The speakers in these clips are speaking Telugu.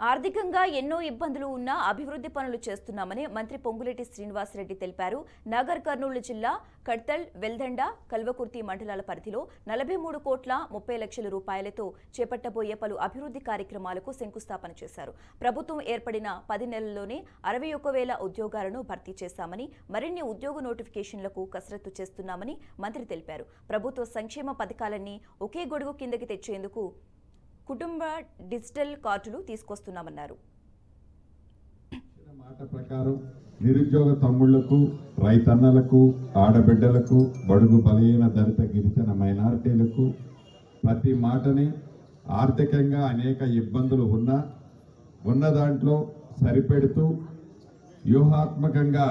ఆర్థికంగా ఎన్నో ఇబ్బందులు ఉన్నా అభివృద్ధి పనులు చేస్తున్నామని మంత్రి పొంగులేటి శ్రీనివాసరెడ్డి తెలిపారు. నగర్ కర్నూలు జిల్లా కడ్తల్ వెల్దండ కల్వకుర్తి మండలాల పరిధిలో నలభై మూడు కోట్ల ముప్పై లక్షల రూపాయలతో చేపట్టబోయే పలు అభివృద్ధి కార్యక్రమాలకు శంకుస్థాపన చేశారు. ప్రభుత్వం ఏర్పడిన పది నెలల్లోనే అరవై ఒక్క వేల ఉద్యోగాలను భర్తీ చేశామని మరిన్ని ఉద్యోగ నోటిఫికేషన్లకు కసరత్తు చేస్తున్నామని మంత్రి తెలిపారు. ప్రభుత్వ సంక్షేమ పథకాలన్నీ ఒకే గొడుగు కిందకి తెచ్చేందుకు కుటుంబ డిజిటల్ కార్డులు తీసుకొస్తున్నామన్నారు. మాట ప్రకారం నిరుద్యోగ తమ్ముళ్ళకు రైతన్నలకు ఆడబిడ్డలకు బడుగు బలహీన దళిత గిరిజన మైనారిటీలకు ప్రతి మాటని ఆర్థికంగా అనేక ఇబ్బందులు ఉన్నా ఉన్న దాంట్లో సరిపెడుతూ వ్యూహాత్మకంగా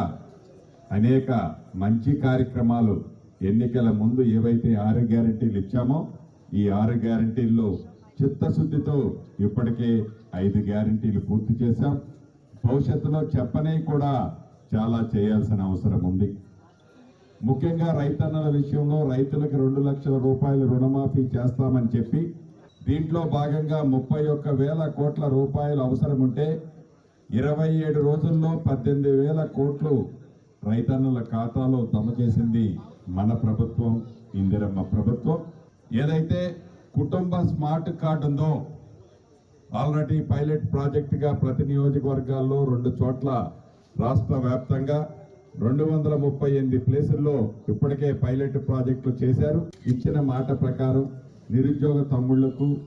అనేక మంచి కార్యక్రమాలు ఎన్నికల ముందు ఏవైతే ఆరు గ్యారంటీలు ఇచ్చామో ఈ ఆరు గ్యారంటీల్లో చిత్తశుద్ధితో ఇప్పటికే ఐదు గ్యారంటీలు పూర్తి చేశాం. భవిష్యత్తులో చెప్పనే కూడా చాలా చేయాల్సిన అవసరం ఉంది. ముఖ్యంగా రైతన్నల విషయంలో రైతులకు రెండు లక్షల రూపాయలు రుణమాఫీ చేస్తామని చెప్పి దీంట్లో భాగంగా ముప్పై ఒక్క వేల కోట్ల రూపాయలు అవసరం ఉంటే ఇరవై ఏడు రోజుల్లో పద్దెనిమిది వేల కోట్లు రైతన్నుల ఖాతాలో జమ చేసింది మన ప్రభుత్వం ఇందిరమ్మ ప్రభుత్వం. ఏదైతే కుటుంబ స్మార్ట్ కార్డు ఉందో ఆల్రెడీ పైలట్ ప్రాజెక్టుగా ప్రతి నియోజకవర్గాల్లో రెండు చోట్ల రాష్ట్ర వ్యాప్తంగా రెండు వందల ముప్పై ఎనిమిది ప్లేసుల్లో ఇప్పటికే పైలట్ ప్రాజెక్టులు చేశారు. ఇచ్చిన మాట ప్రకారం నిరుద్యోగ తమ్ముళ్ళకు